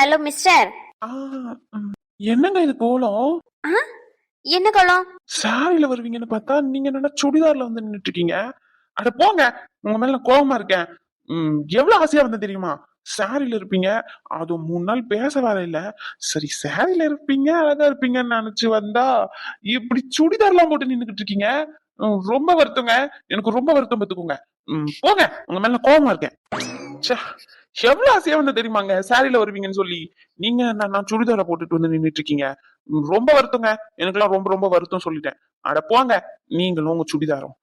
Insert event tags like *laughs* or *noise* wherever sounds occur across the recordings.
Hello mister. என்னங்க இது கோலம்? என்ன கோலம்? சாரில வருவீங்கன்னு பார்த்தா நீங்க என்னன்னா சுடிதார்ல வந்து நின்னுட்டு இருக்கீங்க அட போங்க உங்க மேல நான் கோவமா இருக்கேன். எவ்வளவு ஆசையா வந்தேன் தெரியுமா? சாரில இருப்பீங்க அது மூணு நாள் பேச வர இல்ல. சரி சாரில இருப்பீங்க அழகா இருப்பீங்கன்னு நினைச்சு வந்தா இப்படி சுடிதார்லாம் போட்டு நின்னுகிட்டு இருக்கீங்க ரொம்ப வருத்தங்க. எனக்கு ரொம்ப வருத்தம் பார்த்துக்கோங்க. போங்க உங்க மேல கோவமா இருக்கேன். எவ்வளவு ஆசையா வந்து தெரியுமாங்க? சாரில வருவீங்கன்னு சொல்லி. நீங்க நான் சுடிதாரை போட்டுட்டு வந்து நின்னுட்டு இருக்கீங்க. ரொம்ப வருத்தங்க. எனக்கெல்லாம் ரொம்ப ரொம்ப வருத்தம் சொல்லிட்டேன். அட போங்க. நீங்களும் உங்க சுடிதாரம்.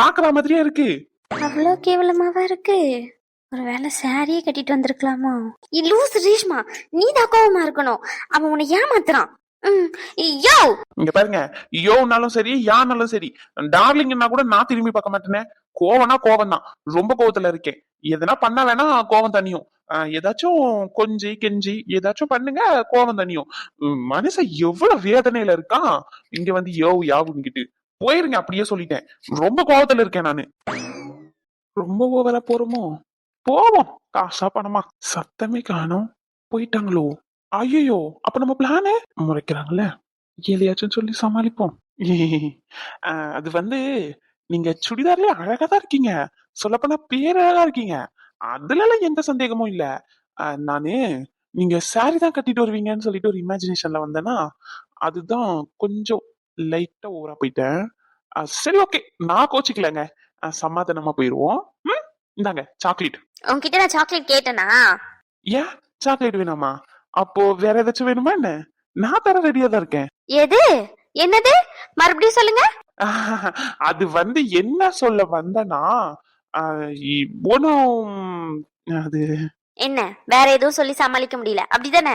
பாக்குற மாதிரியே இருக்கு. அவ்வளோ கேவலமாவா இருக்கு? ஒருவேளை சாரியே கட்டிட்டு வந்திருக்கலாமா? லூஸ் ரீஷ்மா. நீ தான் கோவமா இருக்கணும். அவன் உன்னை ஏமாத்துறான். யோ! இங்க பாருங்க. யோனாலும் சரி யானாலும் சரி. டார்லிங்னா கூட நான் திரும்பி பார்க்க மாட்டேனே. கோவம்னா கோவம் தான் ரொம்ப கோவத்துல இருக்கேன். எதனா பண்ண வேணா கோவம் தனியும் ஆஹ் ஏதாச்சும் கொஞ்சி கெஞ்சி ஏதாச்சும் பண்ணுங்க கோவம் தனியும் மனுஷன் எவ்வளவு வேதனையில இருக்கான்? இங்க வந்து யோ யாவுங்கிட்டு போயிருங்க அப்படியே சொல்லிட்டேன். ரொம்ப கோவத்துல இருக்கேன் நானு. ரொம்ப ஓவரா போறோமோ? போவோம். காசா பணமா? சத்தமே காணும். போயிட்டாங்களோ? ஐயோ அப்ப நம்ம பிளானு முறைக்கிறாங்கல்ல. எதையாச்சும் சொல்லி சமாளிப்போம். *laughs* ஆஹ் அது வந்து நீங்க சுடிதார்ல அழகா தான் இருக்கீங்க. சொல்லப்போனா பேரழகா இருக்கீங்க. அதுல எல்லாம் எந்த சந்தேகமும் இல்ல. நானு நீங்க saree தான் கட்டிட்டு வருவீங்கன்னு சொல்லிட்டு ஒரு இமேஜினேஷன்ல வந்தேன்னா அதுதான் கொஞ்சம் லைட்டா ஓவரா போயிட்டேன். சரி ஓகே நான் கோச்சிக்கலங்க. சமாதானமா போயிருவோம்? இந்தாங்க சாக்லேட் உன்கிட்ட நான் சாக்லேட் கேட்டேனா? ஏன்? சாக்லேட் வேணாமா? அப்போ வேற ஏதாச்சும் வேணுமா என்ன? நான் தர ரெடியா தான் இருக்கேன். எது? என்னது? மறுபடியும் சொல்லுங்க. அது வந்து என்ன சொல்ல வந்தனா ஒன்றும் அது என்ன? வேற எதுவும் சொல்லி சமாளிக்க முடியல. அப்படிதானே?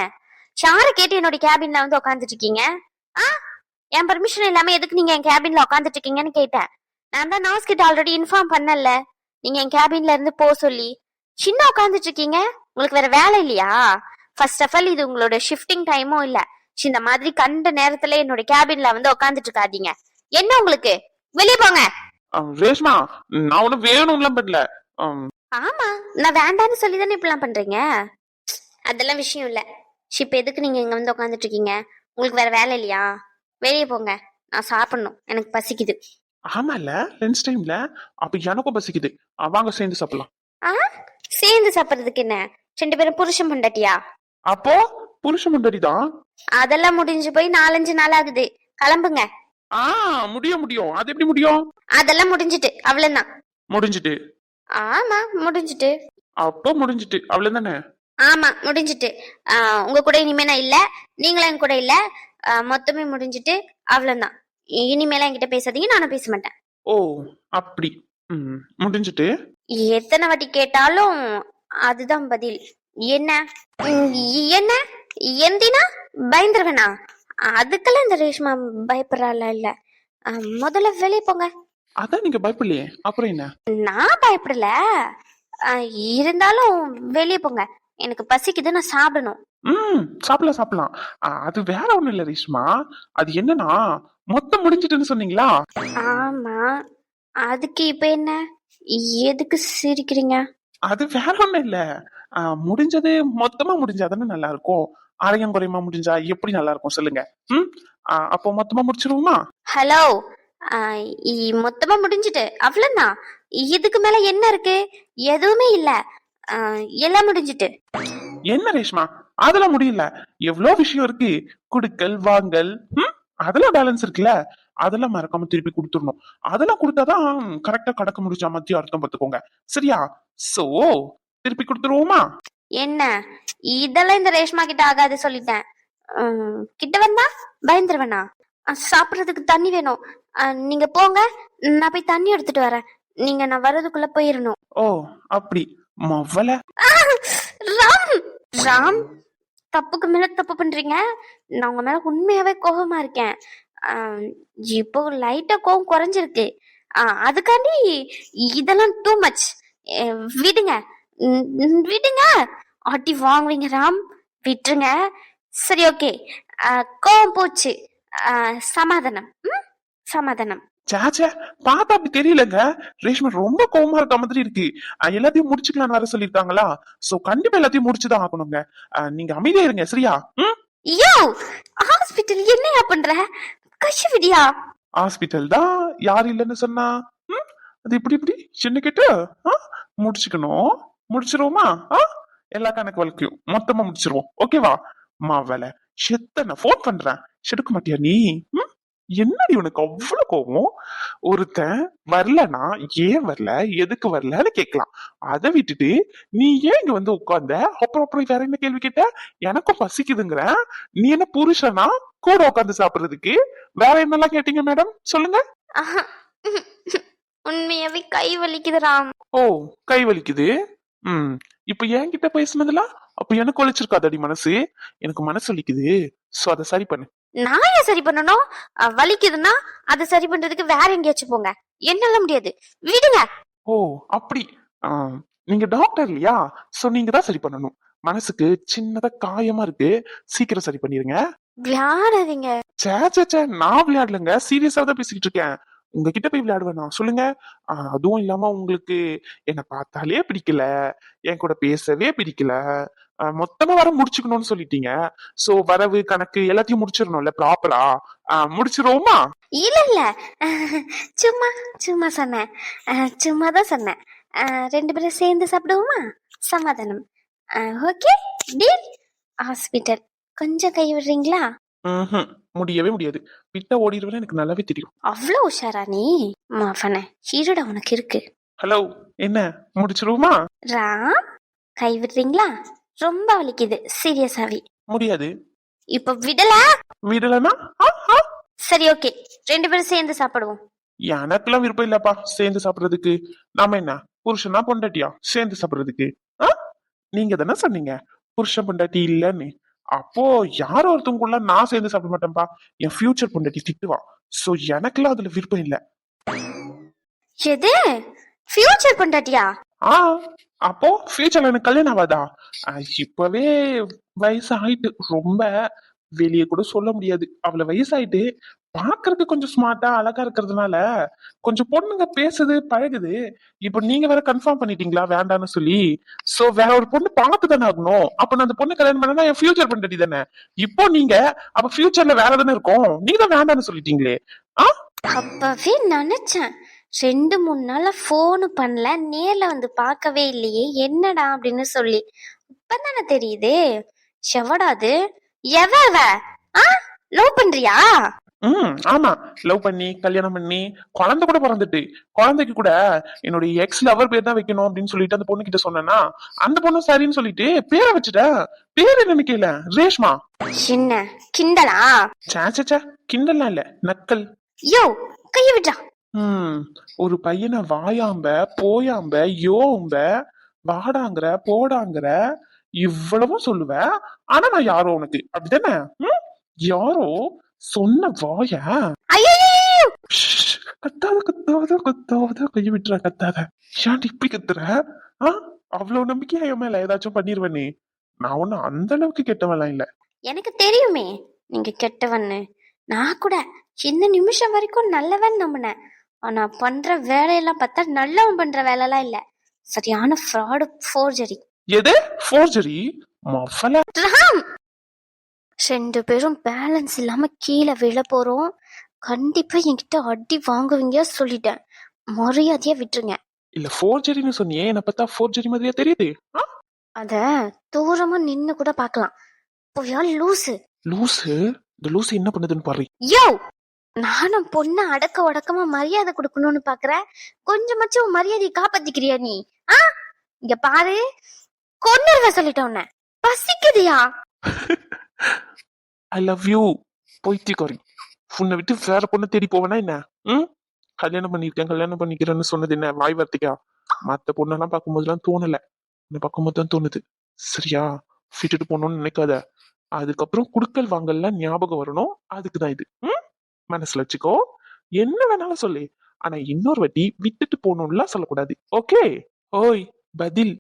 ஷார கேட்டு என்னோட கேபின்ல வந்து உட்காந்துட்டு இருக்கீங்க ஆ? என் பர்மிஷன் இல்லாம எதுக்கு நீங்க என் கேபின்ல உட்காந்துட்டு இருக்கீங்கன்னு கேட்டேன். நான் தான் நர்ஸ் கிட்ட ஆல்ரெடி இன்ஃபார்ம் பண்ணல நீங்க என் கேபின்ல இருந்து போ சொல்லி. சின்ன உட்காந்துட்டு இருக்கீங்க உங்களுக்கு வேற வேலை இல்லையா? ஃபர்ஸ்ட் ஆஃப் ஆல் இது உங்களோட ஷிஃப்டிங் டைமும் இல்ல. இந்த மாதிரி கண்ட நேரத்துல என்னோட கேபின்ல வந்து உட்காந்துட்டு இருக்காதீங்க என்ன உங்களுக்கு? வெளியே போங்க. ரேஷ்மா நான் ஒன்னும் வேணும்லாம் பண்ணல. ஆமா. நான் வேண்டான்னு சொல்லி தானே இப்படிலாம் பண்றீங்க? அதெல்லாம் விஷயம் இல்ல. இப்ப எதுக்கு நீங்க இங்க வந்து உட்காந்துட்டு இருக்கீங்க? உங்களுக்கு வேற வேலை இல்லையா? வெளியே போங்க. நான் சாப்பிடணும். எனக்கு பசிக்குது. ஆமால லன்ச் டைம்ல அப்ப எனக்கும் பசிக்குது. அஹ், வாங்க சேர்ந்து சாப்பிடலாம். ஆ? சேர்ந்து சாப்பிடுறதுக்கு என்ன? ரெண்டு பேரும் புருஷன் பொண்டாட்டியா? அப்போ புருஷ முண்டடி தான் அதெல்லாம் முடிஞ்சு போய் நாலஞ்சு நாள் ஆகுது. கிளம்புங்க. ஆ முடியும் முடியும். அது எப்படி முடியும்? அதெல்லாம் முடிஞ்சிட்டு அவ்வளவுதான். முடிஞ்சிட்டு. ஆமா முடிஞ்சிட்டு. அப்போ முடிஞ்சிட்டு. அவ்வளவுதானே? ஆமா முடிஞ்சிட்டு. உங்க கூட இனிமே நான் இல்ல நீங்களும் என் கூட இல்ல. மொத்தமே முடிஞ்சிட்டு அவ்வளவுதான். இனிமேலாம் என்கிட்ட பேசாதீங்க நானும் பேச மாட்டேன். ஓ அப்படி. முடிஞ்சிட்டு. எத்தனை வாட்டி கேட்டாலும் அதுதான் பதில். என்ன? என்ன? எந்தினா? பயந்துருவேனா? அதுக்கெல்லாம் இந்த ரேஷ்மா பயப்படுறாளா இல்ல? முதல்ல வெளியே போங்க. அதான் நீங்க பயப்படலையே. அப்புறம் என்ன? நான் பயப்படல. இருந்தாலும் வெளியே போங்க. எனக்கு பசிக்குது நான் சாப்பிடணும். ம் சாப்பிடலாம் சாப்பிடலாம். அது வேற ஒண்ணும் இல்ல ரேஷ்மா. அது என்னன்னா மொத்தம் முடிஞ்சிட்டுன்னு சொன்னீங்களா? ஆமா. அதுக்கு இப்ப என்ன? எதுக்கு சிரிக்கிறீங்க? அது வேற ஒண்ணும் இல்ல. முடிஞ்சது மொத்தமா முடிஞ்சாதானே நல்லா இருக்கும். அரையம் குறையமா முடிஞ்சா? எப்படி நல்லா இருக்கும் சொல்லுங்க. ம்? அப்போ மொத்தமா முடிச்சிருவோமா? ஹலோ மொத்தமா முடிஞ்சிட்டு. அவ்வளவுதான். இதுக்கு மேல என்ன இருக்கு? எதுவுமே இல்ல. எல்லாம் முடிஞ்சிட்டு. என்ன ரேஷ்மா? அதெல்லாம் முடியல. எவ்வளவு விஷயம் இருக்கு? குடுக்கல் வாங்கல் அதெல்லாம் பேலன்ஸ் இருக்குல்ல? அதெல்லாம் மறக்காம திருப்பி கொடுத்துடணும். அதெல்லாம் கொடுத்தாதான் கரெக்டா கடக்க முடிச்சா மத்திய அர்த்தம் பார்த்துக்கோங்க. சரியா? சோ திருப்பி கொடுத்துருவோமா? என்ன? இதெல்லாம் இந்த ரேஷ்மா கிட்ட ஆகாது சொல்லிட்டேன். கிட்ட வந்தா பயந்துருவேனா? சாப்பிடுறதுக்கு தண்ணி வேணும். நீங்க போங்க நான் போய் தண்ணி எடுத்துட்டு வரேன். நீங்க நான் வர்றதுக்குள்ள போயிடணும் ஓ அப்படி. ராம்! ராம் தப்புக்கு மேல தப்பு பண்றீங்க. நான் உங்க மேல உண்மையாவே கோபமா இருக்கேன். இப்போ லைட்டா கோபம் குறைஞ்சிருக்கு. அதுக்காண்டி இதெல்லாம் டூ மச் விடுங்க. விடுங்க. அடி வாங்குவீங்க ராம். விட்டுருங்க. சரி ஓகே. கோபம் போச்சு. சமாதானம். ம் சமாதானம். சேச்சே பார்த்தா அப்படி தெரியலங்க. ரேஷ்மா ரொம்ப கோவமா இருக்க மாதிரி இருக்கு. எல்லாத்தையும் முடிச்சுக்கலாம்னு வர சொல்லிருக்காங்களா சோ கண்டிப்பா எல்லாத்தையும் முடிச்சுதான் ஆகணுங்க. நீங்க அமைதியா இருங்க சரியா? யோ! ஹாஸ்பிட்டல் என்னையா பண்ற? கஷி விடியா ஹாஸ்பிட்டல் தான் யார் இல்லைன்னு சொன்னா? அது இப்படி இப்படி? சின்ன கிட்ட? முடிச்சுக்கணும். முடிச்சிருவோமா? ஆ? எல்லா கணக்கு வழக்கையும் மொத்தமா முடிச்சிருவோம். ஓகேவா மாவல எத்தனை ஃபோன் பண்றேன்? எடுக்க மாட்டியா நீ? என்னடி உனக்கு அவ்வளவு கோவம்? ஒருத்தன் வரலனா ஏன் வரல? எதுக்கு வரலன்னு கேட்கலாம். அதை விட்டுட்டு நீ ஏன் இங்க வந்து உட்கார்ந்த? அப்புறம் அப்புறம் வேற என்ன கேள்வி கேட்ட? எனக்கும் பசிக்குதுங்கிற. நீ என்ன புருஷனா? கூட உட்கார்ந்து சாப்பிடுறதுக்கு? வேற என்னெல்லாம் கேட்டீங்க மேடம் சொல்லுங்க. உண்மையாவே கை வலிக்குது ராம் ஓ கை வலிக்குது? ம். இப்ப என்கிட்ட பேசுனதுல அப்ப எனக்கு வலிச்சிருக்காதடி மனசு. எனக்கு மனசு வலிக்குது. சோ அதை சரி பண்ணு. நான் ஏன் சரி பண்ணணும்? அஹ், வலிக்குதுன்னா அதை சரி பண்றதுக்கு வேற எங்கேயாச்சும் போங்க. என்னால முடியாது. விடுங்க. ஓ அப்படி. ஆ, நீங்க டாக்டர் இல்லையா? சோ நீங்க தான் சரி பண்ணணும். மனசுக்கு சின்னதா காயமா இருக்கு. சீக்கிரம் சரி பண்ணிருங்க. விளையாடாதீங்க. சே சே சே நான் விளையாடலங்க. சீரியஸா தான் பேசிக்கிட்டு இருக்கேன். உங்ககிட்ட போய் விளையாடுவேனா சொல்லுங்க. அதுவும் இல்லாம உங்களுக்கு என்னை பார்த்தாலே பிடிக்கல. என் கூட பேசவே பிடிக்கல. மொத்தமா வர முடிச்சுக்கணும்னு சொல்லிட்டீங்க. சோ வரவு கணக்கு எல்லாத்தையும் முடிச்சிடணும்ல ப்ராப்பரா முடிச்சிருவோமா? இல்ல இல்ல. சும்மா சும்மா சொன்னேன். சும்மா தான் சொன்னேன். ரெண்டு பேரும் சேர்ந்து சாப்பிடுவோமா? சமாதானம். ஓகே? டீல்? ஹாஸ்பிட்டல். கொஞ்சம் கை விடுறீங்களா? ம்ஹும். முடியவே முடியாது. விட்டா ஓடிடுவேன்னு எனக்கு நல்லாவே தெரியும். அவ்வளோ உஷாரா நீ? மாஃபன ஹீரோடா உனக்கு இருக்கு. ஹலோ என்ன முடிச்சிருவோமா? ராம் கை விடுறீங்களா? ரொம்ப வலிக்குது சீரியஸாவே முடியாது. இப்ப விடல? விடலனா? ஆ, ஆ. சரி ஓகே ரெண்டு பேரும் சேர்ந்து சாப்பிடுவோம். எனக்கெல்லாம் விருப்பம் இல்லப்பா சேர்ந்து சாப்பிடுறதுக்கு. நாம என்ன புருஷனா பொண்டாட்டியா? சேர்ந்து சாப்பிடுறதுக்கு. ஆ? நீங்க தானே சொன்னீங்க புருஷன் பொண்டாட்டி இல்லன்னு. அப்போ யாரோ ஒருத்தவங்குள்ள நான் சேர்ந்து சாப்பிட மாட்டேன்ப்பா என் ஃபியூச்சர் பொண்டாட்டி திட்டுவா. சோ எனக்கெல்லாம் அதுல விருப்பம் இல்ல. எது? ஃபியூச்சர் பொண்டாட்டியா? ஆ அப்போ ஃபியூச்சர்ல எனக்கு கல்யாணம் ஆகாதா? இப்பவே வயசு ஆயிட்டு ரொம்ப வெளியே கூட சொல்ல முடியாது. அவளை வயசாயிட்டு பாக்குறதுக்கு கொஞ்சம் ஸ்மார்ட்டா அழகா இருக்கிறதுனால கொஞ்சம் பொண்ணுங்க பேசுது பழகுது. இப்போ நீங்க வேற கன்ஃபார்ம் பண்ணிட்டீங்களா? வேண்டாம்னு சொல்லி. சோ வேற ஒரு பொண்ணு பார்த்து தானே ஆகணும். அப்ப நான் அந்த பொண்ணு கல்யாணம் பண்ணா என் ஃபியூச்சர் பொண்டாட்டி தானே? இப்போ நீங்க அப்ப ஃபியூச்சர்ல வேற தானே இருக்கும்? நீங்க தான் வேண்டாம்னு சொல்லிட்டீங்களே. அப்பவே நினைச்சேன். ரெண்டு மூணு நாளா ஃபோனு பண்ணல. நேர்ல வந்து பார்க்கவே இல்லையே. என்னடா அப்படின்னு சொல்லி. இப்பதானே தெரியுது. செவடாது அது? எவ ஆ? லவ் பண்றியா? ம் ஆமா. லவ் பண்ணி கல்யாணம் பண்ணி குழந்தை கூட பிறந்துட்டு. குழந்தைக்கு கூட என்னுடைய எக்ஸ் லவர் பேர் தான் வைக்கணும் அப்படின்னு சொல்லிட்டு அந்த பொண்ணு கிட்ட சொன்னேன்னா அந்த பொண்ணு சரின்னு சொல்லிட்டு பேரை வச்சுட்டேன் பேரு என்ன கேள ரேஷ்மா. என்ன? கிண்டலா? சே சே, சே கிண்டல்லாம் இல்ல. நக்கல். யோ கைய விட்டா ம் ஒரு பையனை வாயாம்ப போயாம்ப யோம்ப வாடாங்கிற போடாங்கிற இவ்வளவும் சொல்லுவ. ஆனா நான் யாரோ உனக்கு. அப்படிதானே? யாரோ சொன்ன வாயா? கத்தாத கத்தாத கத்தாத கைய விட்டுற கத்தாத ஏன் இப்படி கத்துற ஆ அவ்வளவு நம்பிக்கையா என் மேல ஏதாச்சும் பண்ணிருவனே நான் ஒன்னும் அந்த அளவுக்கு கெட்டவெல்லாம் இல்ல எனக்கு தெரியுமே நீங்க கெட்டவன்னு நான் கூட சின்ன நிமிஷம் வரைக்கும் நல்லவன் நம்பினேன் ஆனா பண்ற வேலையெல்லாம் பார்த்தா நல்லவன் பண்ற வேலைலாம் இல்ல சரியான ஃப்ராடு ஃபோர்ஜரி எது ஃபோர்ஜரி மஃபல ராம் ரெண்டு பேரும் பேலன்ஸ் இல்லாம கீழே விழ போறோம். கண்டிப்பா என்கிட்ட அடி வாங்குவீங்க சொல்லிட்டேன். மரியாதையா விட்டுருங்க. இல்ல ஃபோர்ஜரின்னு சொன்னியே என்ன பார்த்தா ஃபோர்ஜரி மாதிரியா தெரியுது? அத தூரமா நின்னு கூட பார்க்கலாம். போயா லூசு. லூசு? இந்த லூசு என்ன பண்ணுதுன்னு பாரு. யோ! நானும் பொண்ணு அடக்க ஒடக்கமா மரியாதை கொடுக்கணும்னு பாக்குற கொஞ்சமாச்சும் மரியாதையை காப்பாத்திக்கிறியா நீ? ஆ? இங்க பாரு. கொன்னுருவ சொல்லிட்டேன் உன்னை. பசிக்குதியா? *laughs* ஐ லவ் யூ போய்த்திக்கோரி உன்னை விட்டு வேற பொண்ணை தேடி போவேனா என்ன? ம்? கல்யாணம் பண்ணிருக்கேன் கல்யாணம் பண்ணிக்கிறேன்னு சொன்னது என்ன? வாய் வார்த்தைக்கா? மத்த பொண்ணெல்லாம் பார்க்கும்போதெல்லாம் தோணல. உன்னை பார்க்கும்போது தான் தோணுது. சரியா? விட்டுட்டு போகணும்னு நினைக்காத. அதுக்கப்புறம் குடுக்கல் வாங்கல்லாம் ஞாபகம் வரணும். அதுக்கு தான் இது. ம்? மனசுல வச்சுக்கோ. என்ன வேணாலும் சொல்லு. ஆனா இன்னொரு வாட்டி விட்டுட்டு போகணும்லாம் சொல்லக்கூடாது. ஓகே? ஓய் பதில்.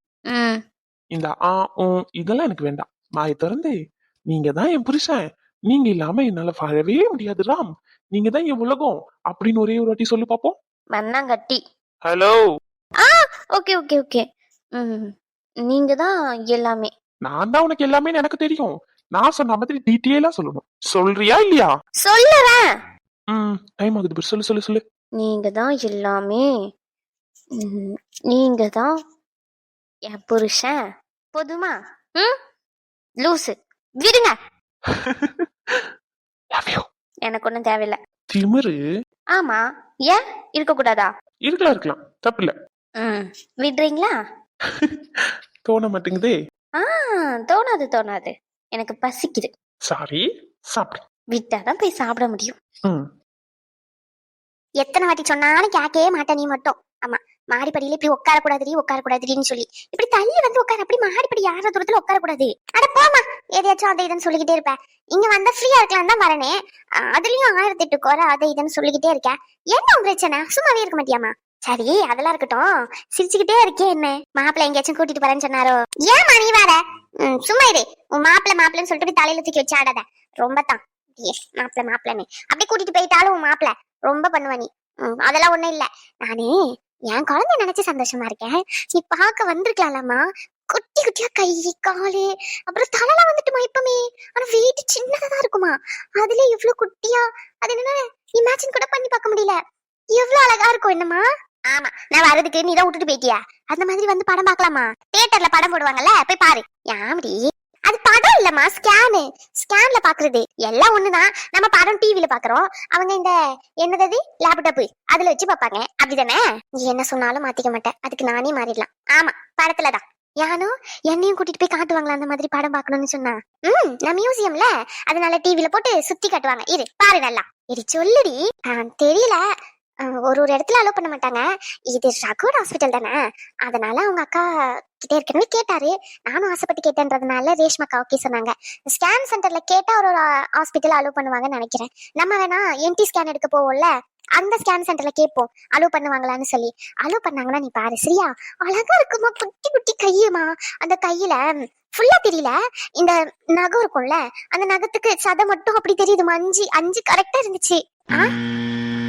இந்த ஆ இதெல்லாம் எனக்கு வேண்டாம். வாயை திறந்து. நீங்க தான் என் புருஷன். நீங்க இல்லாம என்னால வாழவே முடியாது ராம். நீங்க தான் என் உலகம். அப்படின்னு ஒரே ஒரு வாட்டி சொல்லு பாப்போம். மண்ணாங்கட்டி. ஹலோ ஓகே ஓகே ஓகே ம் நீங்க தான் எல்லாமே. நான் தான் உனக்கு எல்லாமே எனக்கு தெரியும். நான் சொன்ன மாதிரி டீட்டெயிலா சொல்லணும். சொல்றியா இல்லையா? சொல்லுறேன். ம் டைம் ஆகுது பாரு. சொல்லு சொல்லு சொல்லு. நீங்க தான் எல்லாமே. ம், நீங்க தான் என் புருஷன். போதுமா? ம்? லூசு. விடுங்க. *laughs* எனக்கு ஒன்றும் தேவையில்ல. திமிரு. ஆமா. ஏன்? இருக்கக்கூடாதா? இருக்கலாம் இருக்கலாம். தப்பில்ல. ம். விடுறீங்களா? *laughs* தோண மாட்டேங்குதே. ஆ தோணாது தோணாது. எனக்கு பசிக்குது. சாரி. சாப்பிடு. விட்டாதான் போய் சாப்பிட முடியும். எத்தனை வாட்டி சொன்னாலும் கேட்கவே மாட்டேன் நீ மட்டும். ஆமா. மாடிப்படியில இப்படி உட்கார கூடாதுடி உட்கார கூடாதுடின்னு சொல்லி. இப்படி தள்ளி வந்து உட்கார. அப்படி மாடிப்படி யார தூரத்துல உட்கார கூடாது அட போமா எதையாச்சும் அதை இதுன்னு சொல்லிக்கிட்டே இருப்பேன் இங்க வந்தா ஃப்ரீயா இருக்கலாம் தான் வரனே அதுலயும் ஆயிரத்தி எட்டு குறை அதை இதுன்னு சொல்லிக்கிட்டே இருக்கேன் என்ன பிரச்சனை? சும்மாவே இருக்க மாட்டியாமா சரி அதெல்லாம் இருக்கட்டும். சிரிச்சுக்கிட்டே இருக்கே என்ன? மாப்பிள்ளை எங்கேயாச்சும் கூட்டிட்டு போறேன்னு சொன்னாரோ? ஏமா நீ வேற? சும்மா இரு. உன் மாப்பிள்ள மாப்பிள்ளன்னு சொல்லிட்டு தலையில தூக்கி வச்சு ஆடாத. ரொம்ப தான். மாப்பிள்ள மாப்பிள்ளைன்னு. அப்படியே கூட்டிட்டு போயிட்டாலும் உன் மாப்பிள்ள. ரொம்ப பண்ணுவ நீ. அதெல்லாம் ஒண்ணும் இல்ல. நானே என் குழந்தை நினைச்சு சந்தோஷமா இருக்கேன். நீ பார்க்க வந்திருக்கலாம்மா குட்டி குட்டியா கை காலு அப்புறம் தலைலாம் வந்துட்டுமா இப்பமே? ஆனா வீட்டு சின்னதா தான் இருக்குமா? அதுல இவ்ளோ குட்டியா? அது என்னன்னா இமேஜின் கூட பண்ணி பார்க்க முடியல. எவ்வளவு அழகா இருக்கும் என்னமா ஆமா நான் வரதுக்கு நீ தான் விட்டுட்டு போயிட்டியா? அந்த மாதிரி வந்து படம் பார்க்கலாமா? தியேட்டர்ல படம் போடுவாங்கல்ல போய் பாரு. யாமடி அது படம் இல்லம்மா ஸ்கேனு ஸ்கேன்ல பாக்குறது. எல்லாம் ஒண்ணுதான். நம்ம படம் டிவில பாக்குறோம். அவங்க இந்த என்னது லேப்டாப் அதுல வச்சு பாப்பாங்க அப்படிதானே? நீ என்ன சொன்னாலும் மாத்திக்க மாட்டேன். அதுக்கு நானே மாறிடலாம். ஆமா படத்துலதான் யானோ? என்னையும் கூட்டிட்டு போய் காட்டுவாங்களா அந்த மாதிரி படம் பார்க்கணும்னு சொன்னா? ம் நான் மியூசியம்ல அதனால டிவில போட்டு சுத்தி காட்டுவாங்க. இரு பாரு நல்லா. இரு சொல்லுடி. ஆஹ் தெரியல. ஒரு ஒரு இடத்துல அலோவ் பண்ண மாட்டாங்க. இது ரகுட் ஹாஸ்பிட்டல் தானே. அதனால அவங்க அக்கா கிட்டே இருக்கணும்னு கேட்டாரு. நானும் ஆசைப்பட்டு கேட்டேன்றதுனால ரேஷ்மாக்கா ஓகே சொன்னாங்க. ஸ்கேன் சென்டர்ல கேட்டா ஒரு ஒரு ஹாஸ்பிட்டல் அலோவ் பண்ணுவாங்கன்னு நினைக்கிறேன். நம்ம வேணா என்டி ஸ்கேன் எடுக்க போவோம்ல. அந்த ஸ்கேன் சென்டர்ல கேட்போம். அலோவ் பண்ணுவாங்களான்னு சொல்லி. அலோவ் பண்ணாங்கன்னா நீ பாரு. சரியா? அழகா இருக்குமா? குட்டி குட்டி கையுமா? அந்த கையில ஃபுல்லா தெரியல. இந்த நகம் இருக்கும்ல. அந்த நகத்துக்கு சதை மட்டும் அப்படி தெரியுது. அஞ்சு அஞ்சு கரெக்டா இருந்துச்சு. ஆ?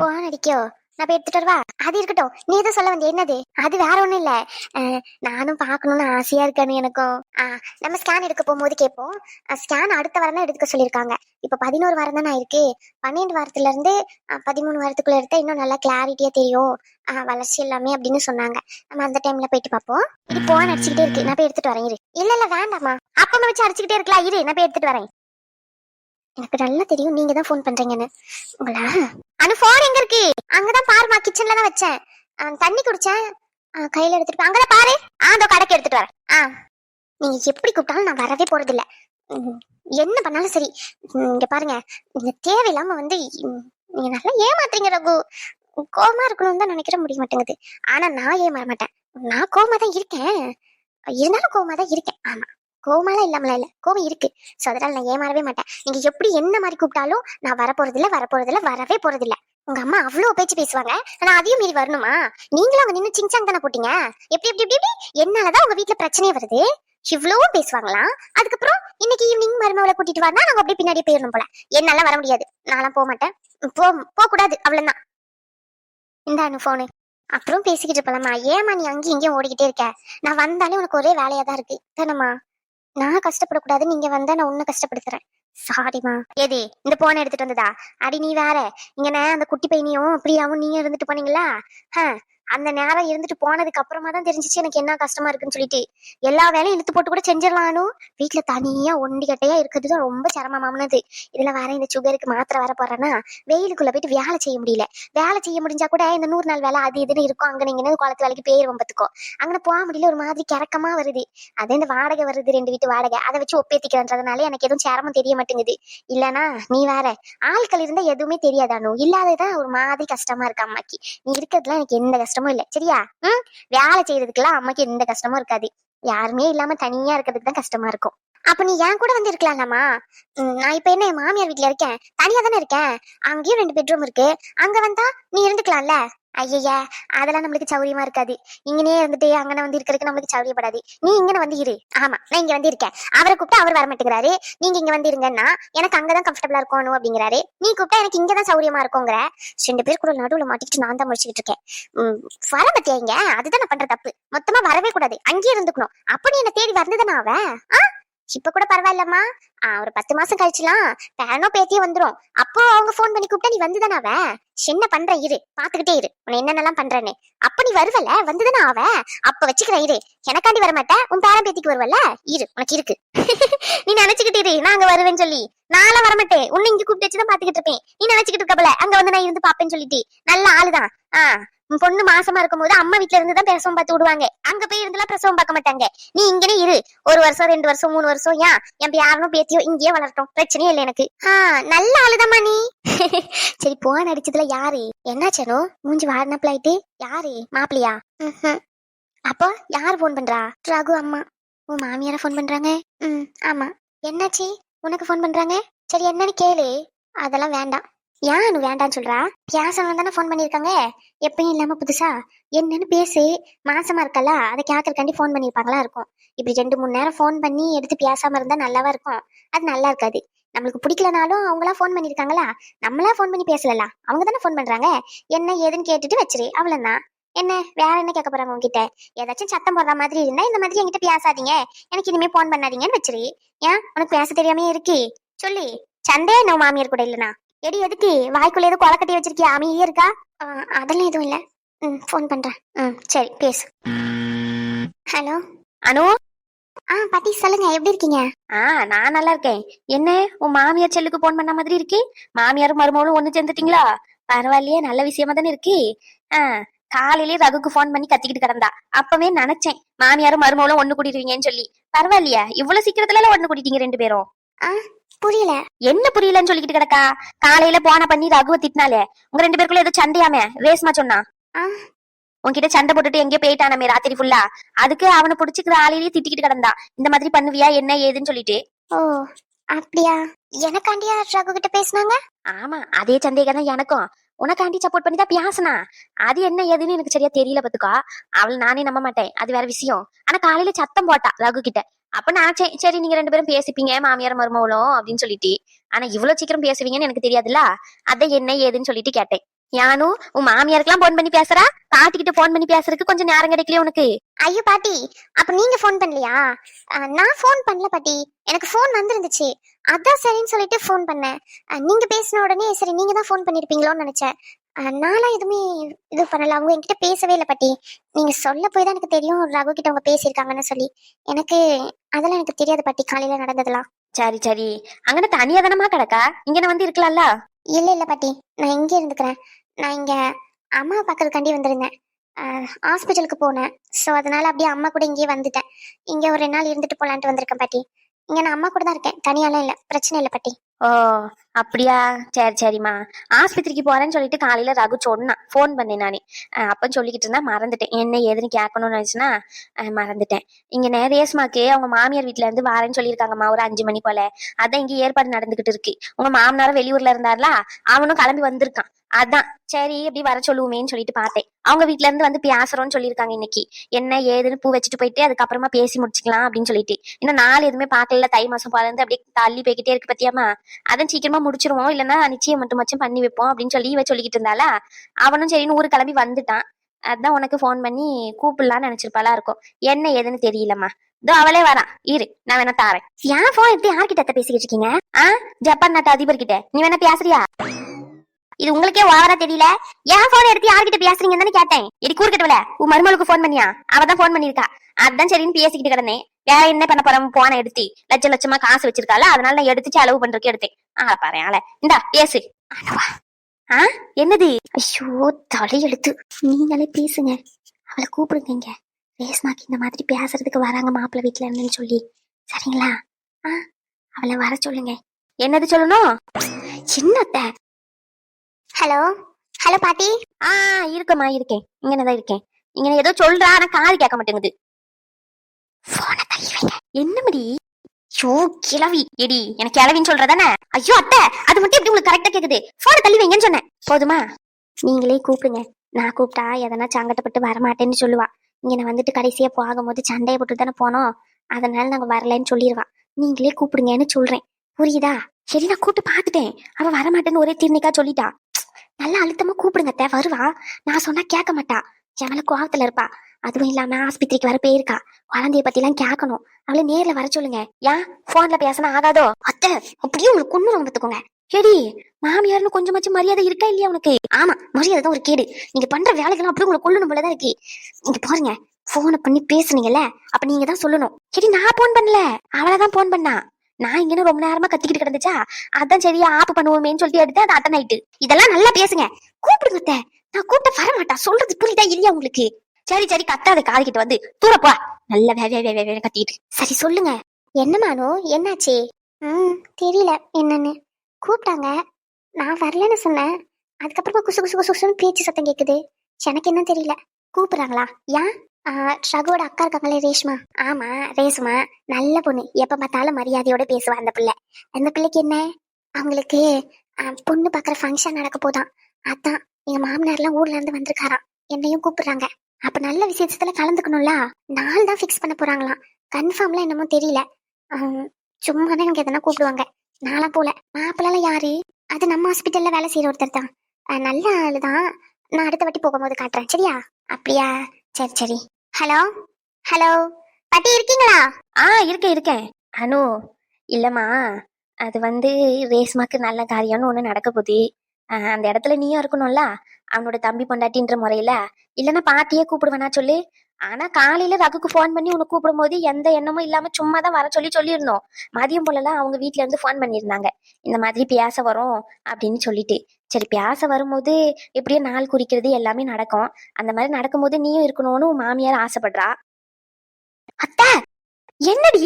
போன் அடிக்கோ நான் போய் எடுத்துட்டு வரவா? அது இருக்கட்டும். நீ எதுவும் சொல்ல வந்தே என்னது? அது வேற ஒண்ணும் இல்ல. நானும் பார்க்கணும்னு ஆசையா இருக்கானு எனக்கும். நம்ம ஸ்கேன் எடுக்க போகும்போது கேட்போம் ஸ்கேன் அடுத்த வாரம் தான் எடுக்க சொல்லியிருக்காங்க. இப்ப பதினோரு வாரம் தானே இருக்கு. பன்னெண்டு வாரத்துல இருந்து பதிமூணு வாரத்துக்குள்ள எடுத்தா இன்னும் நல்லா கிளாரிட்டியா தெரியும். வளர்ச்சி எல்லாமே அப்படின்னு சொன்னாங்க. நம்ம அந்த டைம்ல போயிட்டு பார்ப்போம். இது போன் அடிச்சுக்கிட்டே இருக்கு. நான் போய் எடுத்துட்டு வரேன் இரு. இல்ல இல்ல வேண்டாமா அப்பமா வச்சு அடிச்சுக்கிட்டே இருக்கலாம். இரு நான் போய் எடுத்துட்டு வரேன். எனக்கு நல்லா தெரியும். நீங்க தான் ஃபோன் பண்றீங்கன்னு. உங்களா? அனு ஃபோன் எங்க இருக்கு? அங்கதான் பாருமா கிச்சன்ல தான் வச்சேன். தண்ணி குடிச்சேன். கையில எடுத்துட்டு அங்கதான் பாரு. ஆ அந்த கடைக்கு எடுத்துட்டு வரேன். ஆ. நீங்க எப்படி கூப்பிட்டாலும் நான் வரவே போறது இல்ல உம், என்ன பண்ணாலும் சரி. உம், இங்க பாருங்க. நீங்க தேவையில்லாம வந்து நீங்க நல்லா ஏமாத்துறீங்க ரகு. கோமா இருக்கணும்னு தான் நினைக்கிற முடிய மாட்டேங்குது. ஆனா நான் ஏமாற மாட்டேன். நான் கோமா தான் இருக்கேன். இருந்தாலும் கோமா தான் இருக்கேன். ஆமா. கோமாலாம் இல்லாமலாம் இல்லை? கோவம் இருக்கு. ஸோ அதனால் நான் ஏமாறவே மாட்டேன். நீங்க எப்படி என்ன மாதிரி கூப்பிட்டாலும் நான் வரப்போறதில்ல வரப்போறதில்ல வரவே போறதில்ல. உங்க அம்மா அவ்வளோ பேச்சு பேசுவாங்க. ஆனா அதையும் மீறி வரணுமா? நீங்களும் அங்க நின்று சிங்சாங் தானே போட்டீங்க? எப்படி எப்படி எப்படி என்னாலதான் உங்க வீட்டுல பிரச்சனையே வருது. இவ்வளவும் பேசுவாங்களாம் அதுக்கப்புறம் இன்னைக்கு ஈவினிங் மருமவளை கூட்டிட்டு வரனா நாங்க அப்படியே பின்னாடி போயிடணும் போல. என்னால வர முடியாது. நான்லாம் போக மாட்டேன். போ போக கூடாது அவ்வளவுதான் இந்தானு போனு அப்புறம் பேசிக்கிட்டு போலாமா ஏமா நீ அங்கேயும் இங்கேயும் ஓடிக்கிட்டே இருக்க? நான் வந்தாலே உனக்கு ஒரே வேலையா தான் இருக்கு. தானம்மா? நான் கஷ்டப்படக்கூடாது நீங்க வந்தா நான் உன்னை கஷ்டப்படுத்துறேன். சாரிமா எது இந்த போனை எடுத்துட்டு வந்ததா? அடி நீ வேற. இங்கன அந்த குட்டி பையனையும் பிரியாவும் நீங்க இருந்துட்டு போனீங்களா? ஹ, அந்த நேரம் இருந்துட்டு போனதுக்கு அப்புறமா தான் தெரிஞ்சிச்சு எனக்கு என்ன கஷ்டமா இருக்குன்னு சொல்லிட்டு. எல்லா வேலையும் இழுத்து போட்டு கூட செஞ்சிடலானும் வீட்டுல தனியா ஒண்டி கட்டையா இருக்கிறது தான் ரொம்ப சிரமமானது. இதுல வேற இந்த சுகருக்கு மாத்திரை வர போறேன்னா வெயிலுக்குள்ள போயிட்டு வேலை செய்ய முடியல. வேலை செய்ய முடிஞ்சா கூட இந்த நூறு நாள் வேலை அது இதுன்னு இருக்கும். அங்க நீங்க குளத்து வேலைக்கு பேர் பத்துக்கோ. அங்கே போக முடியல ஒரு மாதிரி கிறக்கமா வருது. அதே இந்த வாடகை வருது ரெண்டு வீட்டு வாடகை. அதை வச்சு ஒப்பேத்திக்கிறன்றதுனால எனக்கு எதுவும் சிரமம் தெரிய மாட்டேங்குது. இல்லனா நீ வேற. ஆட்கள் இருந்தா எதுவுமே தெரியாதானு இல்லாததான் ஒரு மாதிரி கஷ்டமா இருக்கு அம்மாக்கு. நீ இருக்கிறதுல எனக்கு எந்த கஷ்டமும் இல்ல. சரியா? ம்? வேலை செய்யறதுக்கெல்லாம் அம்மாக்கு எந்த கஷ்டமும் இருக்காது. யாருமே இல்லாம தனியா இருக்கிறதுக்கு தான் கஷ்டமா இருக்கும். அப்ப நீ என் கூட வந்து இருக்கலாம்லாமா ம், நான் இப்ப என்ன என் மாமியார் வீட்ல இருக்கேன்? தனியா தானே இருக்கேன்? அங்கேயும் ரெண்டு பெட்ரூம் இருக்கு. அங்க வந்தா நீ இருந்துக்கலாம்ல? ஐயய்யா அதெல்லாம் நம்மளுக்கு சௌரியமா இருக்காது. இங்கனே இருந்துட்டு அங்கன வந்து இருக்கிறதுக்கு நம்மளுக்கு சௌரியப்படாது நீ இங்கன வந்து இரு. ஆமா நான் இங்க வந்து இருக்கேன். அவரை கூப்பிட்டா அவர் வர மாட்டேங்கிறாரு. நீங்க இங்க வந்து இருங்கன்னா எனக்கு அங்கதான் கம்ஃபர்டபுளா இருக்கணும் அப்படிங்கிறாரு. நீ கூப்பிட்டா எனக்கு இங்கதான் சௌரியமா இருக்குங்கிற. ரெண்டு பேர் கூட நடுவுல மாட்டிக்கிட்டு நான் தான் முடிச்சுக்கிட்டு இருக்கேன். உம், வர பத்தியா இங்க? அதுதான் நான் பண்ற தப்பு. மொத்தமா வரவே கூடாது. அங்கேயே இருந்துக்கணும். அப்ப நீ என்ன தேடி வந்ததுனா அவ இப்ப கூட பரவாயில்லம்மா. ஆஹ் ஒரு பத்து மாசம் கழிச்சுலாம் பேரனோ பேத்தியே வந்துரும். அப்போ அவங்க ஃபோன் பண்ணி கூப்பிட்டா நீ வந்துதானே அவ என்ன பண்ற? இரு பாத்துக்கிட்டே இரு. உன்னை என்னென்னலாம் பண்றேன்னு. அப்ப நீ வருவல? வந்துதானே அவ அப்ப வச்சுக்கிற இரு. எனக்காண்டி வர மாட்டேன் உன் பேரன் பேத்திக்கு வருவல இரு உனக்கு இருக்கு. *laughs* நீ நினைச்சுக்கிட்டு இரு. நான் அங்க வருவேன்னு சொல்லி. நான்லாம் வரமாட்டேன். உன்னை இங்க கூப்பிட்டு வச்சுதான் பாத்துக்கிட்டு இருப்பேன். நீ நினைச்சுக்கிட்டு இருக்கப்பல அங்க வந்து நான் இருந்து பாப்பேன்னு சொல்லிட்டு. நல்ல ஆளுதான். ஆஹ் பொண்ணு மாசமா இருக்கும்போது அம்மா வீட்ல இருந்து தான் பிரசவம் பார்த்து விடுவாங்க. அங்க போய் இருந்தெல்லாம் பிரசவம் பார்க்க மாட்டாங்க. நீ இங்கனே இரு. ஒரு வருஷம் ரெண்டு வருஷம் மூணு வருஷம் ஏன் என் யாரனும் பேத்தியோ இங்கேயே வளரட்டும். பிரச்சனையே இல்லை எனக்கு. ஆஹ் நல்ல ஆளுதாம்மா நீ. *laughs* சரி போன் அடிச்சதுல யாரு? என்னாச்சனோ மூஞ்சி வாடினப்பல ஆயிட்டு. யாரு? மாப்பிளையா அப்போ யார் ஃபோன் பண்றா? ரகு அம்மா. உன் மாமியார ஃபோன் பண்றாங்க? ம் ஆமா. என்னாச்சு? உனக்கு ஃபோன் பண்றாங்க? சரி என்னன்னு கேளு. அதெல்லாம் வேண்டாம். ஏன் அனு வேண்டாம்னு சொல்றா? பியாசவங்க தானே ஃபோன் பண்ணிருக்காங்க எப்பயும் இல்லாம புதுசா? என்னன்னு பேசி. மாசமா இருக்கல அதை கேட்கறக்காண்டி ஃபோன் பண்ணிருப்பாங்களா இருக்கும். இப்படி ரெண்டு மூணு நேரம் ஃபோன் பண்ணி எடுத்து பேசாம இருந்தா நல்லாவா இருக்கும்? அது நல்லா இருக்காது. நம்மளுக்கு பிடிக்கலனாலும் அவங்களா ஃபோன் பண்ணியிருக்காங்களா? நம்மளா ஃபோன் பண்ணி பேசலலாம் அவங்க தானே ஃபோன் பண்றாங்க? என்ன ஏதுன்னு கேட்டுட்டு வச்சிரு. அவ்வளோதான் என்ன வேற என்ன கேட்க போறாங்க உங்ககிட்ட ஏதாச்சும் சத்தம் போடுற மாதிரி இருந்தா இந்த மாதிரி என்கிட்ட பேசாதீங்க எனக்கு இனிமே ஃபோன் பண்ணாதீங்கன்னு வச்சிரு. ஏன்? உனக்கு பேச தெரியாமே இருக்கு. சொல்லி. சந்தே நான் மாமியார் கூட இல்லைனா எடி எதுக்கு? வாய்க்குள்ள ஏதோ கொலை கட்டி வச்சிருக்கியா? அமைதியே இருக்கா? அதெல்லாம் எதுவும் இல்ல. ம் ஃபோன் பண்றேன். ம் சரி பேசு. ஹலோ? அனு? ஆ பாட்டி சொல்லுங்க. எப்படி இருக்கீங்க? ஆ நான் நல்லா இருக்கேன். என்ன? உன் மாமியார் செல்லுக்கு போன் பண்ண மாதிரி இருக்கு? மாமியாரும் மருமகளும் ஒண்ணு சேர்ந்துட்டீங்களா? பரவாயில்லையே நல்ல விஷயமா தானே இருக்கு. ஆ காலையிலேயே ரகுக்கு ஃபோன் பண்ணி கத்திக்கிட்டு கிடந்தா. அப்பவே நினைச்சேன். மாமியாரும் மருமகளும் ஒண்ணு கூட்டிடுவீங்கன்னு சொல்லி. பரவாயில்லையா இவ்வளவு சீக்கிரத்துல எல்லாம் ஒண்ணு கூட்டிட்டீங்க ரெண்டு பேரும். புரியல. என்ன புரியலன்னு சொல்லிக்கிட்டு கிடக்கா? காலையில போன பண்ணி ரகுவை திட்டினாலே. உங்க ரெண்டு பேருக்குள்ள ஏதோ சண்டையாமே ரேஸ்மா சொன்னா. உன்கிட்ட சண்டை போட்டுட்டு எங்கேயோ போயிட்டானமே ராத்திரி ஃபுல்லா அதுக்கு அவனை புடிச்சுக்கிற ஆளையிலேயே திட்டிக்கிட்டு கிடந்தா. இந்த மாதிரி பண்ணுவியா என்ன ஏதுன்னு சொல்லிட்டு. ஓ அப்படியா? எனக்காண்டியா ரகு கிட்ட பேசுனாங்க? ஆமா அதே சந்தேகம் தான் எனக்கும். உனக்காண்டி சப்போர்ட் பண்ணி தான் பேசினா. அது என்ன ஏதுன்னு எனக்கு சரியா தெரியல பாத்துக்கோ அவள் நானே நம்ப மாட்டேன். அது வேற விஷயம். ஆனா காலையில சத்தம் போட்டா ரகு கிட்ட. அப்ப நான் சரி, சரி நீங்க ரெண்டு பேரும் பேசிப்பீங்க மாமியார் மருமவளும் அப்படின்னு சொல்லிட்டு. ஆனா இவ்வளவு சீக்கிரம் பேசுவீங்கன்னு எனக்கு தெரியாதுல்ல? அதான் என்ன ஏதுன்னு சொல்லிட்டு கேட்டேன். யானு உன் மாமியாருக்கெல்லாம் போன் பண்ணி பேசுறா? பாட்டிக்கிட்ட போன் பண்ணி பேசுறதுக்கு கொஞ்சம் நேரம் கிடைக்கலையே உனக்கு. ஐயோ பாட்டி அப்ப நீங்க ஃபோன் பண்ணலையா? நான் ஃபோன் பண்ணல பாட்டி. எனக்கு ஃபோன் வந்திருந்துச்சு. அதான் சரின்னு சொல்லிட்டு ஃபோன் பண்ணேன். நீங்க பேசின உடனே சரி நீங்க தான் ஃபோன் பண்ணிருப்பீங்களோன்னு நினைச்சேன். நான்லாம் எதுவுமே இது பண்ணல. அவங்க என்கிட்ட பேசவே இல்லை பாட்டி. நீங்க சொல்ல போய் தான் எனக்கு தெரியும். ரகு கிட்ட அவங்க பேசியிருக்காங்கன்னு சொல்லி. எனக்கு அதெல்லாம் எனக்கு தெரியாது பாட்டி காலையில நடந்ததெல்லாம். சரி சரி. அங்கன தனியா தானமா கிடக்கா? இங்கன வந்து இருக்கலாம்ல? இல்ல இல்ல பாட்டி. நான் இங்கே இருந்துக்கிறேன். நான் இங்கே அம்மா பார்க்கறதுக்காண்டி வந்திருந்தேன். ஹாஸ்பிட்டலுக்கு போனேன். ஸோ அதனால அப்படியே அம்மா கூட இங்கேயே வந்துட்டேன். இங்கே ஒரு ரெண்டு நாள் இருந்துட்டு போகலான்ட்டு வந்திருக்கேன் பாட்டி. இங்கே நான் அம்மா கூட தான் இருக்கேன். தனியாலாம் இல்லை. பிரச்சனை இல்லை பாட்டி. ஓ அப்படியா? சரி சரிம்மா. ஆஸ்பத்திரிக்கு போறேன்னு சொல்லிட்டு காலையில ரகு சொன்னான். ஃபோன் பண்ணேன் நானே. அப்போ சொல்லிக்கிட்டு இருந்தா மறந்துட்டேன். என்ன ஏதுன்னு கேட்கணும்னு நினைச்சுன்னா மறந்துட்டேன். இங்க நேரேஸ்மாக்கு அவங்க மாமியார் வீட்ல இருந்து வரேன்னு சொல்லியிருக்காங்கம்மா ஒரு அஞ்சு மணி போல. அதான் இங்க ஏற்பாடு நடந்துகிட்டு இருக்கு. உங்க மாமனாரும் வெளியூர்ல இருந்தார்ல? அவனும் கிளம்பி வந்திருக்கான். அதான். சரி அப்படி வர சொல்லுவோமேன்னு சொல்லிட்டு பார்த்தேன். அவங்க வீட்ல இருந்து வந்து பேசுறோம்னு சொல்லியிருக்காங்க இன்னைக்கு. என்ன ஏதுன்னு பூ வச்சுட்டு போயிட்டு அதுக்கப்புறமா பேசி முடிச்சுக்கலாம் அப்படின்னு சொல்லிட்டு. இன்னும் நாள் எதுவுமே பார்க்கல தை மாசம் பிறந்து அப்படியே தள்ளி போய்கிட்டே இருக்கு பத்தியாமா அதான் சீக்கிரமா முடிச்சிருவோம் இல்லைன்னா நிச்சயம் மட்டும் மச்சும் பண்ணி வைப்போம் அப்படின்னு சொல்லி இவ சொல்லிக்கிட்டு இருந்தாளா அவனும் சரின்னு ஊரு கிளம்பி வந்துட்டான். அதான் உனக்கு ஃபோன் பண்ணி கூப்பிடலாம்னு நினைச்சிருப்பாளா இருக்கும். என்ன ஏதுன்னு தெரியலம்மா. இதோ அவளே வரான் இரு நான் வேணா தாரேன் ஏன் போன் எப்படி யார்கிட்ட பேசிக்கிட்டு இருக்கீங்க? ஆ? ஜப்பான் நாட்டு அதிபர் கிட்ட நீ வேணா பேசுறியா? இது உங்களுக்கே ஓவரா தெரியல? ஏன் போன் எடுத்து யார்கிட்ட பேசுறீங்கன்னு கேட்டேன். இது கூறுக்கட்டுல உன் மருமலுக்கு ஃபோன் பண்ணியா? அவ தான் ஃபோன் பண்ணிருக்கா அதான் சரின்னு பேசிக்கிட்டு கிடந்தேன். வேற என்ன பண்ண போறோம் போன எடுத்து லட்ச லட்சமா காசு வச்சிருக்கால அதனால நான் எடுத்து செலவு பண்றதுக்கு எடுத்தேன். ஆ பாரு ஆள. இந்தா பேசு. ஆ? என்னது? ஐயோ தலையெழுத்து நீங்களே பேசுங்க. அவளை கூப்பிடுங்க இங்க. ரேஸ்மாக்கு இந்த மாதிரி பேசுறதுக்கு வராங்க மாப்பிள்ளை வீட்டுல இருந்துன்னு சொல்லி. சரிங்களா? ஆ? அவளை வர சொல்லுங்க. என்னது சொல்லணும்? சின்னத்த ஹலோ? ஹலோ பாட்டி? ஆ இருக்கம்மா இருக்கேன். இங்கனதான் இருக்கேன். இங்க ஏதோ சொல்றா ஆனா காது கேட்க மாட்டேங்குது. போன தள்ளி வைங்க. என்ன முடி ஷோ கிளவி எடி எனக்கு கிளவின்னு சொல்றதானே? ஐயோ அத்தை அது மட்டும் எப்படி உங்களுக்கு கரெக்டா கேக்குது? போன தள்ளி வைங்கன்னு சொன்னேன். போதுமா? நீங்களே கூப்பிடுங்க. நான் கூப்பிட்டா எதனா சங்கடப்பட்டு வரமாட்டேன்னு சொல்லுவா. இங்க நான் வந்துட்டு கடைசியா போகும்போது சண்டையை போட்டு தானே போனோம். அதனால நாங்க வரலைன்னு சொல்லிடுவா நீங்களே கூப்பிடுங்கன்னு சொல்றேன். புரியுதா? சரி நான் கூப்பிட்டு பார்த்துட்டேன். அவ வரமாட்டேன்னு ஒரே திருநிக்கா சொல்லிட்டா. நல்லா அழுத்தமா கூப்பிடுங்க அத்தை. வருவா. நான் சொன்னா கேட்க மாட்டா. என் கோவத்துல இருப்பா. அதுவும் இல்லாம ஆஸ்பத்திரிக்கு வர போயிருக்கா. குழந்தைய பத்தி எல்லாம் கேட்கணும். அவளை நேர்ல வர சொல்லுங்க. ஏன்? போன்ல பேசினா ஆகாதோ? அத்தை அப்படியே உங்களுக்கு கொண்டு பார்த்துக்கோங்க. சரி மாமியார்னு கொஞ்சமாச்சும் மரியாதை இருக்கா இல்லையா உனக்கு? ஆமா மரியாதை தான் ஒரு கேடு. நீங்க பண்ற வேலைகள்லாம் அப்படியே உங்களை கொள்ளணும் போலதான் இருக்கு. இங்க பாருங்க போனை பண்ணி பேசுனீங்கல்ல அப்ப நீங்க தான் சொல்லணும். சரி நான் போன் பண்ணல. அவளதான் போன் பண்ணா. நான் இங்கன்னு ரொம்ப நேரமா கத்திக்கிட்டு கிடந்துச்சா? அதான் சரி ஆப்பு பண்ணுவோமேன்னு சொல்லிட்டு எடுத்து அது அட்டன் ஆயிட்டு. இதெல்லாம் நல்லா பேசுங்க. கூப்பிடுங்க. நான் கூப்பிட்ட வர மாட்டா. சொல்றது புரியுதா இல்லையா உங்களுக்கு? சரி சரி கத்தாத காதுகிட்ட வந்து. தூர போ. நல்ல வே வே வே வே வே கத்திட்டு சரி சொல்லுங்க. என்ன மானு? என்னாச்சு? ம் தெரியல. என்னன்னு? கூப்பிட்டாங்க. நான் வரலன்னு சொன்னேன். அதுக்கப்புறமா குசு குசு குசு குசுன்னு பேச்சு சத்தம் கேக்குது. எனக்கு என்ன தெரியல. கூப்பிடுறாங்களா? ஏன் ரகுவோட அக்கா இருக்காங்களே ரேஷ்மா. ஆமா ரேஷ்மா. நல்ல பொண்ணு. எப்ப பார்த்தாலும் மரியாதையோட பேசுவா அந்த பிள்ளை. அந்த பிள்ளைக்கு என்ன? அவங்களுக்கு பொண்ணு பாக்குற ஃபங்க்ஷன் நடக்க போதான். அதான் எங்க மாமனார்லாம் ஊர்ல இருந்து வந்திருக்காராம். என்னையும் கூப்பிடுறாங்க. அப்ப நல்ல விசேஷத்துல கலந்துக்கணும்ல? நாள் தான் ஃபிக்ஸ் பண்ண போறாங்களாம். கன்ஃபார்ம்லாம் என்னமோ தெரியல. சும்மா தான் எனக்கு எதனா கூப்பிடுவாங்க. நாளா போல. மாப்பிள்ளலாம் யாரு? அது நம்ம ஹாஸ்பிட்டல்ல வேலை செய்யற ஒருத்தர் தான். நல்ல ஆளு தான் நான் அடுத்த வாட்டி போகும்போது காட்டுறேன். சரியா? அப்படியா? சரி சரி. ஹலோ? ஹலோ? பாட்டி இருக்கீங்களா? ஆ இருக்கேன் இருக்கேன். அனு இல்லம்மா. அது வந்து ரேஸ்மாக்கு நல்ல காரியம்னு ஒன்று நடக்க போகுது. அந்த இடத்துல நீயும் இருக்கணும்ல? அவனோட தம்பி பொண்டாட்டின்ற முறையில. இல்லைன்னா பாட்டியே கூப்பிடுவேனா சொல்லு. ஆனா காலையில ரகுக்கு ஃபோன் பண்ணி உன்னை கூப்பிடும் போது எந்த எண்ணமும் இல்லாம சும்மா தான் வர சொல்லி சொல்லியிருந்தோம். மதியம் போலலாம் அவங்க வீட்ல இருந்து ஃபோன் பண்ணியிருந்தாங்க. இந்த மாதிரி பியாச வரும் அப்படின்னு சொல்லிட்டு. சரி பியாச வரும்போது எப்படியோ நாள் குறிக்கிறது எல்லாமே நடக்கும். அந்த மாதிரி நடக்கும்போது நீயும் இருக்கணும்னு உன் மாமியார் ஆசைப்படுறா. அத்தை என்னடி?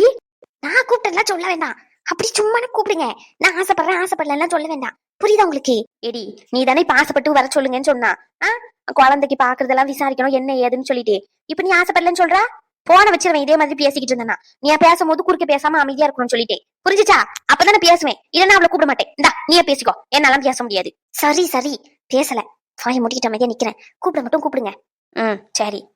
நான் கூப்பிட்டேன்லாம் சொல்ல வேண்டாம். அப்படி சும்மா கூப்பிடுங்க. நான் ஆசைப்படுறேன் ஆசைப்படலாம் சொல்ல வேண்டாம். புரியுதா உங்களுக்கு? எடி நீ தானே இப்ப ஆசைப்பட்டு வர சொல்லுங்கன்னு சொன்னா. ஆ? குழந்தைக்கு பாக்குறதெல்லாம் விசாரிக்கணும் என்ன ஏதுன்னு சொல்லிட்டு. இப்ப நீ ஆசைப்படலன்னு சொல்றா? போன வச்சிருவேன் இதே மாதிரி பேசிக்கிட்டு இருந்தா நீ பேசும்போது குறுக்க பேசாம அமைதியா இருக்கணும்னு சொல்லிட்டேன் புரிஞ்சுச்சா? அப்பதானே பேசுவேன். இல்லைன்னா அவளை கூப்பிட மாட்டேன். இந்தா நீயே பேசிக்கோ. என்னாலாம் பேச முடியாது. சரி சரி. பேசல. வாயை முடிக்கிட்ட அமைதியா நிக்கிறேன். கூப்பிட மட்டும் கூப்பிடுங்க. ம் சரி.